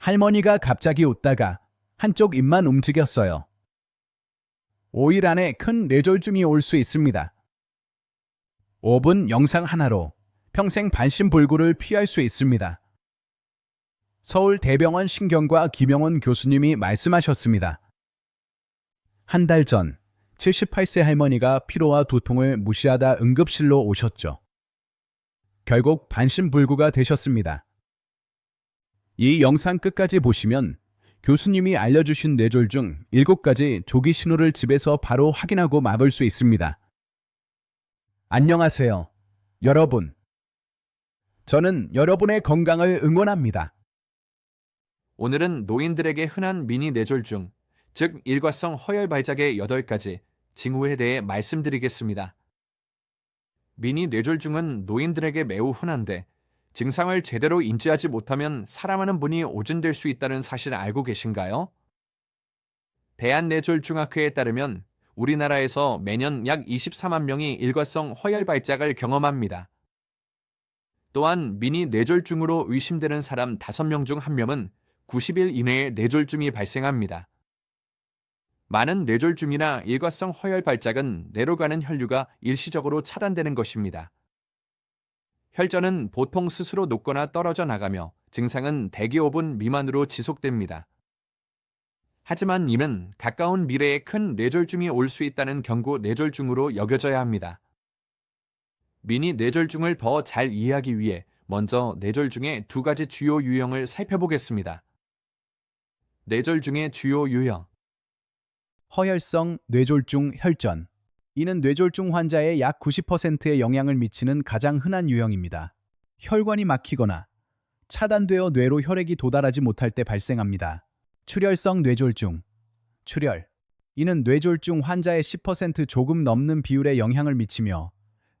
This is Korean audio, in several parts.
할머니가 갑자기 웃다가 한쪽 입만 움직였어요. 5일 안에 큰 뇌졸중이 올 수 있습니다. 5분 영상 하나로 평생 반신불구를 피할 수 있습니다. 서울 대병원 신경과 김영원 교수님이 말씀하셨습니다. 한 달 전 78세 할머니가 피로와 두통을 무시하다 응급실로 오셨죠. 결국 반신불구가 되셨습니다. 이 영상 끝까지 보시면 교수님이 알려주신 뇌졸중 7가지 조기 신호를 집에서 바로 확인하고 막을 수 있습니다. 안녕하세요. 여러분. 저는 여러분의 건강을 응원합니다. 오늘은 노인들에게 흔한 미니 뇌졸중, 즉 일과성 허열 발작의 8가지 징후에 대해 말씀드리겠습니다. 미니 뇌졸중은 노인들에게 매우 흔한데 증상을 제대로 인지하지 못하면 사람하는 분이 오진될 수 있다는 사실 알고 계신가요? 대한뇌졸중학회에 따르면 우리나라에서 매년 약 24만 명이 일과성 허열 발작을 경험합니다. 또한 미니 뇌졸중으로 의심되는 사람 5명 중 1명은 90일 이내에 뇌졸중이 발생합니다. 많은 뇌졸중이나 일과성 허열 발작은 뇌로 가는 혈류가 일시적으로 차단되는 것입니다. 혈전은 보통 스스로 녹거나 떨어져 나가며 증상은 대기 5분 미만으로 지속됩니다. 하지만 이는 가까운 미래에 큰 뇌졸중이 올 수 있다는 경고 뇌졸중으로 여겨져야 합니다. 미니 뇌졸중을 더 잘 이해하기 위해 먼저 뇌졸중의 두 가지 주요 유형을 살펴보겠습니다. 뇌졸중의 주요 유형 허혈성 뇌졸중 혈전. 이는 뇌졸중 환자의 약 90%에 영향을 미치는 가장 흔한 유형입니다. 혈관이 막히거나 차단되어 뇌로 혈액이 도달하지 못할 때 발생합니다. 출혈성 뇌졸중. 출혈. 이는 뇌졸중 환자의 10% 조금 넘는 비율에 영향을 미치며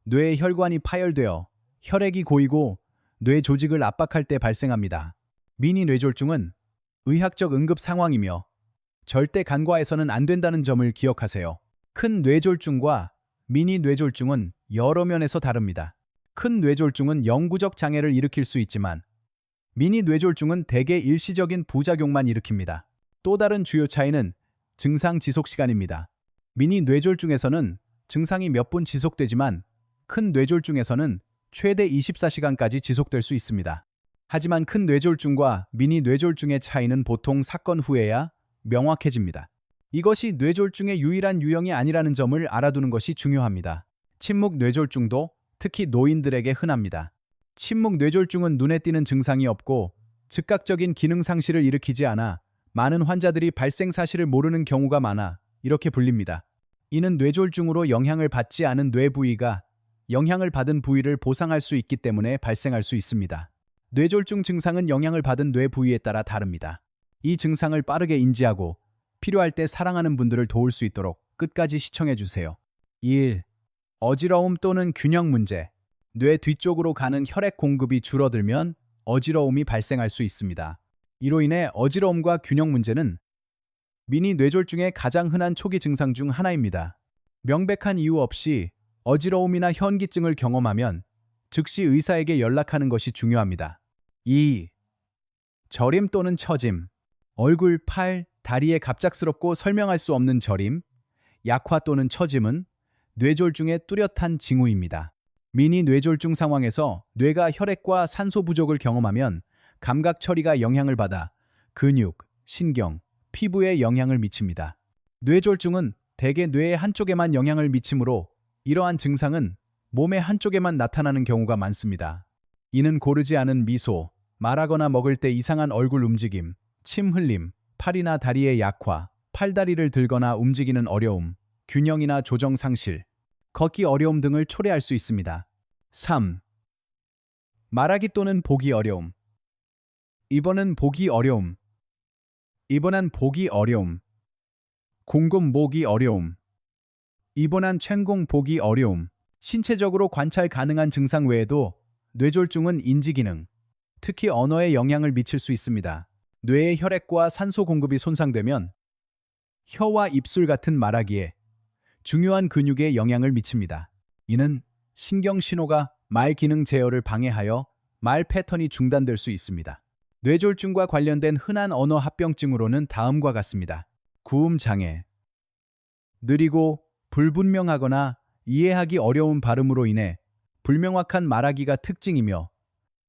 뇌의 혈관이 파열되어 혈액이 고이고 뇌 조직을 압박할 때 발생합니다. 미니 뇌졸중은 의학적 응급 상황이며 절대 간과해서는 안 된다는 점을 기억하세요. 큰 뇌졸중과 미니 뇌졸중은 여러 면에서 다릅니다. 큰 뇌졸중은 영구적 장애를 일으킬 수 있지만 미니 뇌졸중은 대개 일시적인 부작용만 일으킵니다. 또 다른 주요 차이는 증상 지속 시간입니다. 미니 뇌졸중에서는 증상이 몇 분 지속되지만 큰 뇌졸중에서는 최대 24시간까지 지속될 수 있습니다. 하지만 큰 뇌졸중과 미니 뇌졸중의 차이는 보통 사건 후에야 명확해집니다. 이것이 뇌졸중의 유일한 유형이 아니라는 점을 알아두는 것이 중요합니다. 침묵 뇌졸중도 특히 노인들에게 흔합니다. 침묵 뇌졸중은 눈에 띄는 증상이 없고 즉각적인 기능 상실을 일으키지 않아 많은 환자들이 발생 사실을 모르는 경우가 많아 이렇게 불립니다. 이는 뇌졸중으로 영향을 받지 않은 뇌 부위가 영향을 받은 부위를 보상할 수 있기 때문에 발생할 수 있습니다. 뇌졸중 증상은 영향을 받은 뇌 부위에 따라 다릅니다. 이 증상을 빠르게 인지하고 필요할 때 사랑하는 분들을 도울 수 있도록 끝까지 시청해 주세요. 1. 어지러움 또는 균형 문제. 뇌 뒤쪽으로 가는 혈액 공급이 줄어들면 어지러움이 발생할 수 있습니다. 이로 인해 어지러움과 균형 문제는 미니 뇌졸중의 가장 흔한 초기 증상 중 하나입니다. 명백한 이유 없이 어지러움이나 현기증을 경험하면 즉시 의사에게 연락하는 것이 중요합니다. 2. 저림 또는 처짐. 얼굴, 팔, 다리에 갑작스럽고 설명할 수 없는 저림, 약화 또는 처짐은 뇌졸중의 뚜렷한 징후입니다. 미니 뇌졸중 상황에서 뇌가 혈액과 산소 부족을 경험하면 감각 처리가 영향을 받아 근육, 신경, 피부에 영향을 미칩니다. 뇌졸중은 대개 뇌의 한쪽에만 영향을 미치므로 이러한 증상은 몸의 한쪽에만 나타나는 경우가 많습니다. 이는 고르지 않은 미소, 말하거나 먹을 때 이상한 얼굴 움직임, 침 흘림, 팔이나 다리의 약화, 팔다리를 들거나 움직이는 어려움, 균형이나 조정 상실, 걷기 어려움 등을 초래할 수 있습니다. 3. 말하기 또는 보기 어려움. 이번은 보기 어려움. 이번한 보기 어려움. 공공 보기 어려움. 이번한 천공 보기 어려움. 신체적으로 관찰 가능한 증상 외에도 뇌졸중은 인지 기능, 특히 언어에 영향을 미칠 수 있습니다. 뇌의 혈액과 산소 공급이 손상되면 혀와 입술 같은 말하기에 중요한 근육에 영향을 미칩니다. 이는 신경 신호가 말 기능 제어를 방해하여 말 패턴이 중단될 수 있습니다. 뇌졸중과 관련된 흔한 언어 합병증으로는 다음과 같습니다. 구음 장애, 느리고 불분명하거나 이해하기 어려운 발음으로 인해 불명확한 말하기가 특징이며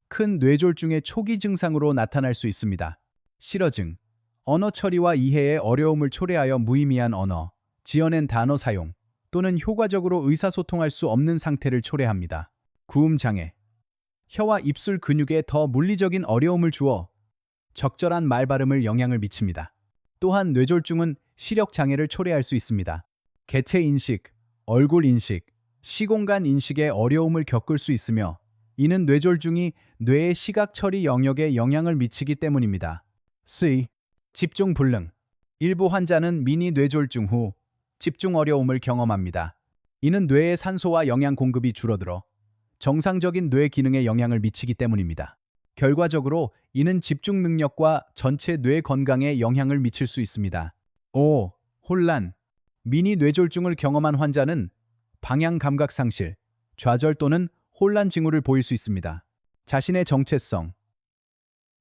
큰 뇌졸중의 초기 증상으로 나타날 수 있습니다. 실어증, 언어 처리와 이해에 어려움을 초래하여 무의미한 언어, 지어낸 단어 사용 또는 효과적으로 의사소통할 수 없는 상태를 초래합니다. 구음 장애, 혀와 입술 근육에 더 물리적인 어려움을 주어 적절한 말 발음을 영향을 미칩니다. 또한 뇌졸중은 시력 장애를 초래할 수 있습니다. 개체 인식, 얼굴 인식, 시공간 인식에 어려움을 겪을 수 있으며 이는 뇌졸중이 뇌의 시각 처리 영역에 영향을 미치기 때문입니다. C. 집중 불능. 일부 환자는 미니 뇌졸중 후 집중 어려움을 경험합니다. 이는 뇌의 산소와 영양 공급이 줄어들어 정상적인 뇌 기능에 영향을 미치기 때문입니다. 결과적으로 이는 집중 능력과 전체 뇌 건강에 영향을 미칠 수 있습니다. 5. 혼란. 미니 뇌졸중을 경험한 환자는 방향 감각 상실, 좌절 또는 혼란 징후를 보일 수 있습니다. 자신의 정체성,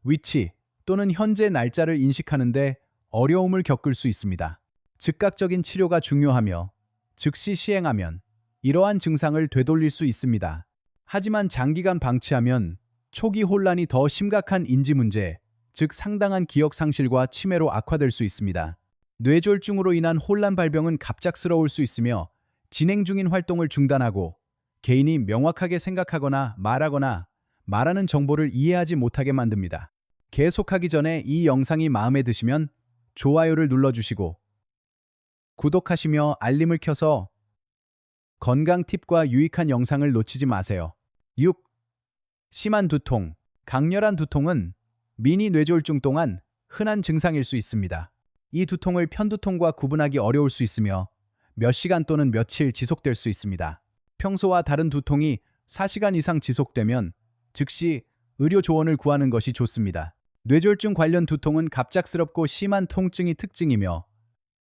위치 또는 현재 날짜를 인식하는데 어려움을 겪을 수 있습니다. 즉각적인 치료가 중요하며 즉시 시행하면 이러한 증상을 되돌릴 수 있습니다. 하지만 장기간 방치하면 초기 혼란이 더 심각한 인지 문제, 즉 상당한 기억 상실과 치매로 악화될 수 있습니다. 뇌졸중으로 인한 혼란 발병은 갑작스러울 수 있으며 진행 중인 활동을 중단하고 개인이 명확하게 생각하거나 말하거나 말하는 정보를 이해하지 못하게 만듭니다. 계속하기 전에 이 영상이 마음에 드시면 좋아요를 눌러주시고 구독하시며 알림을 켜서 건강 팁과 유익한 영상을 놓치지 마세요. 6. 심한 두통, 강렬한 두통은 미니 뇌졸중 동안 흔한 증상일 수 있습니다. 이 두통을 편두통과 구분하기 어려울 수 있으며 몇 시간 또는 며칠 지속될 수 있습니다. 평소와 다른 두통이 4시간 이상 지속되면 즉시 의료 조언을 구하는 것이 좋습니다. 뇌졸중 관련 두통은 갑작스럽고 심한 통증이 특징이며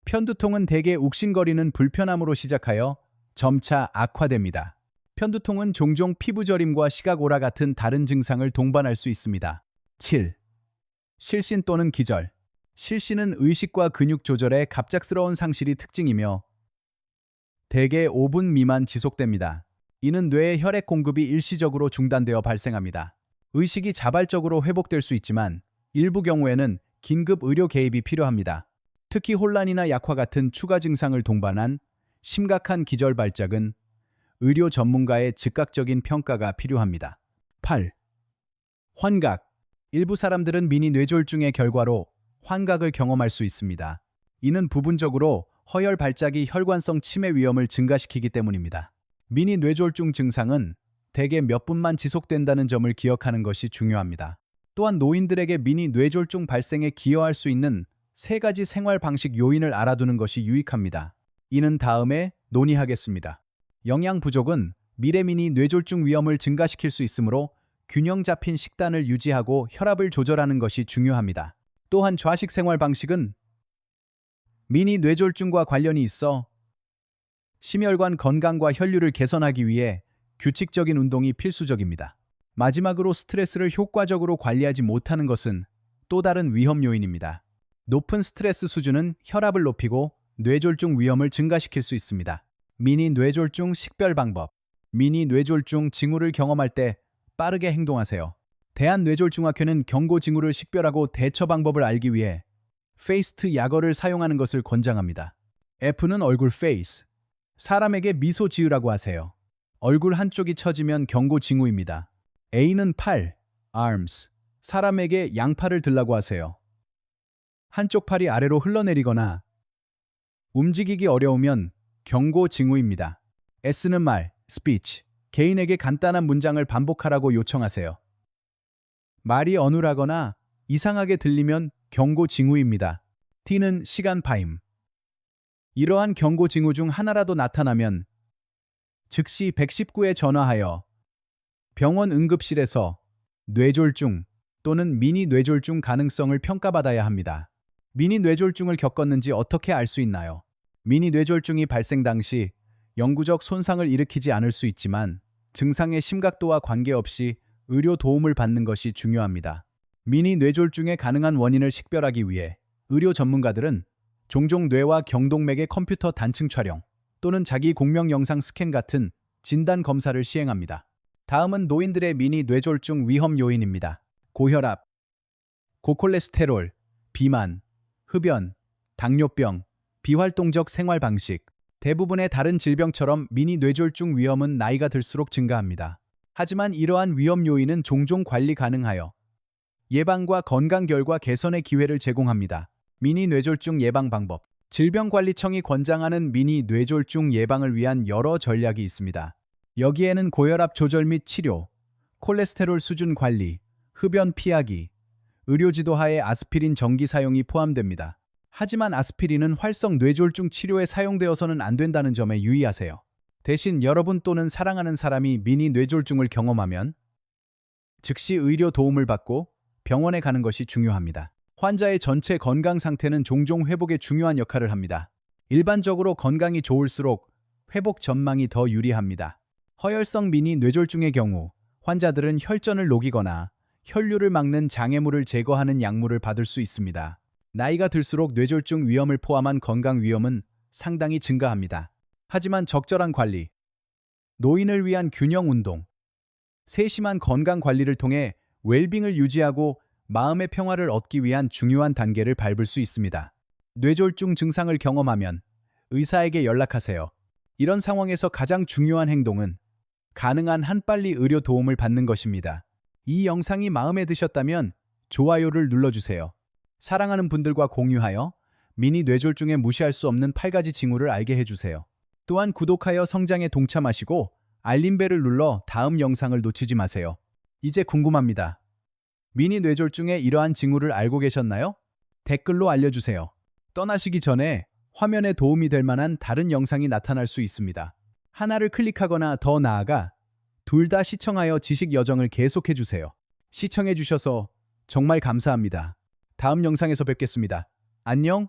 편두통은 대개 욱신거리는 불편함으로 시작하여 점차 악화됩니다. 편두통은 종종 피부 저림과 시각 오라 같은 다른 증상을 동반할 수 있습니다. 7. 실신 또는 기절. 실신은 의식과 근육 조절의 갑작스러운 상실이 특징이며 대개 5분 미만 지속됩니다. 이는 뇌의 혈액 공급이 일시적으로 중단되어 발생합니다. 의식이 자발적으로 회복될 수 있지만 일부 경우에는 긴급 의료 개입이 필요합니다. 특히 혼란이나 약화 같은 추가 증상을 동반한 심각한 기절 발작은 의료 전문가의 즉각적인 평가가 필요합니다. 8. 환각. 일부 사람들은 미니 뇌졸중의 결과로 환각을 경험할 수 있습니다. 이는 부분적으로 허혈 발작이 혈관성 치매 위험을 증가시키기 때문입니다. 미니 뇌졸중 증상은 대개 몇 분만 지속된다는 점을 기억하는 것이 중요합니다. 또한 노인들에게 미니 뇌졸중 발생에 기여할 수 있는 세 가지 생활 방식 요인을 알아두는 것이 유익합니다. 이는 다음에 논의하겠습니다. 영양 부족은 미래 미니 뇌졸중 위험을 증가시킬 수 있으므로 균형 잡힌 식단을 유지하고 혈압을 조절하는 것이 중요합니다. 또한 좌식 생활 방식은 미니 뇌졸중과 관련이 있어 심혈관 건강과 혈류를 개선하기 위해 규칙적인 운동이 필수적입니다. 마지막으로 스트레스를 효과적으로 관리하지 못하는 것은 또 다른 위험 요인입니다. 높은 스트레스 수준은 혈압을 높이고 뇌졸중 위험을 증가시킬 수 있습니다. 미니 뇌졸중 식별 방법. 미니 뇌졸중 징후를 경험할 때 빠르게 행동하세요. 대한뇌졸중학회는 경고 징후를 식별하고 대처 방법을 알기 위해 페이스트 약어를 사용하는 것을 권장합니다. F는 얼굴 페이스. 사람에게 미소 지으라고 하세요. 얼굴 한쪽이 처지면 경고 징후입니다. A는 팔, arms. 사람에게 양팔을 들라고 하세요. 한쪽 팔이 아래로 흘러내리거나 움직이기 어려우면 경고 징후입니다. S는 말, speech. 개인에게 간단한 문장을 반복하라고 요청하세요. 말이 어눌하거나 이상하게 들리면 경고 징후입니다. T는 시간 파임. 이러한 경고 징후 중 하나라도 나타나면 즉시 119에 전화하여 병원 응급실에서 뇌졸중 또는 미니 뇌졸중 가능성을 평가받아야 합니다. 미니 뇌졸중을 겪었는지 어떻게 알 수 있나요? 미니 뇌졸중이 발생 당시 영구적 손상을 일으키지 않을 수 있지만 증상의 심각도와 관계없이 의료 도움을 받는 것이 중요합니다. 미니 뇌졸중의 가능한 원인을 식별하기 위해 의료 전문가들은 종종 뇌와 경동맥의 컴퓨터 단층 촬영 또는 자기 공명 영상 스캔 같은 진단 검사를 시행합니다. 다음은 노인들의 미니 뇌졸중 위험 요인입니다. 고혈압, 고콜레스테롤, 비만, 흡연, 당뇨병, 비활동적 생활 방식, 대부분의 다른 질병처럼 미니 뇌졸중 위험은 나이가 들수록 증가합니다. 하지만 이러한 위험 요인은 종종 관리 가능하여 예방과 건강 결과 개선의 기회를 제공합니다. 미니 뇌졸중 예방 방법. 질병관리청이 권장하는 미니 뇌졸중 예방을 위한 여러 전략이 있습니다. 여기에는 고혈압 조절 및 치료, 콜레스테롤 수준 관리, 흡연 피하기, 의료지도하에 아스피린 정기 사용이 포함됩니다. 하지만 아스피린은 활성 뇌졸중 치료에 사용되어서는 안 된다는 점에 유의하세요. 대신 여러분 또는 사랑하는 사람이 미니 뇌졸중을 경험하면 즉시 의료 도움을 받고 병원에 가는 것이 중요합니다. 환자의 전체 건강 상태는 종종 회복에 중요한 역할을 합니다. 일반적으로 건강이 좋을수록 회복 전망이 더 유리합니다. 허혈성 미니 뇌졸중의 경우 환자들은 혈전을 녹이거나 혈류를 막는 장애물을 제거하는 약물을 받을 수 있습니다. 나이가 들수록 뇌졸중 위험을 포함한 건강 위험은 상당히 증가합니다. 하지만 적절한 관리, 노인을 위한 균형 운동, 세심한 건강 관리를 통해 웰빙을 유지하고 마음의 평화를 얻기 위한 중요한 단계를 밟을 수 있습니다. 뇌졸중 증상을 경험하면 의사에게 연락하세요. 이런 상황에서 가장 중요한 행동은 가능한 한 빨리 의료 도움을 받는 것입니다. 이 영상이 마음에 드셨다면 좋아요를 눌러주세요. 사랑하는 분들과 공유하여 미니 뇌졸중에 무시할 수 없는 8가지 징후를 알게 해주세요. 또한 구독하여 성장에 동참하시고 알림벨을 눌러 다음 영상을 놓치지 마세요. 이제 궁금합니다. 미니 뇌졸중의 이러한 징후를 알고 계셨나요? 댓글로 알려주세요. 떠나시기 전에 화면에 도움이 될 만한 다른 영상이 나타날 수 있습니다. 하나를 클릭하거나 더 나아가 둘 다 시청하여 지식 여정을 계속해 주세요. 시청해 주셔서 정말 감사합니다. 다음 영상에서 뵙겠습니다. 안녕!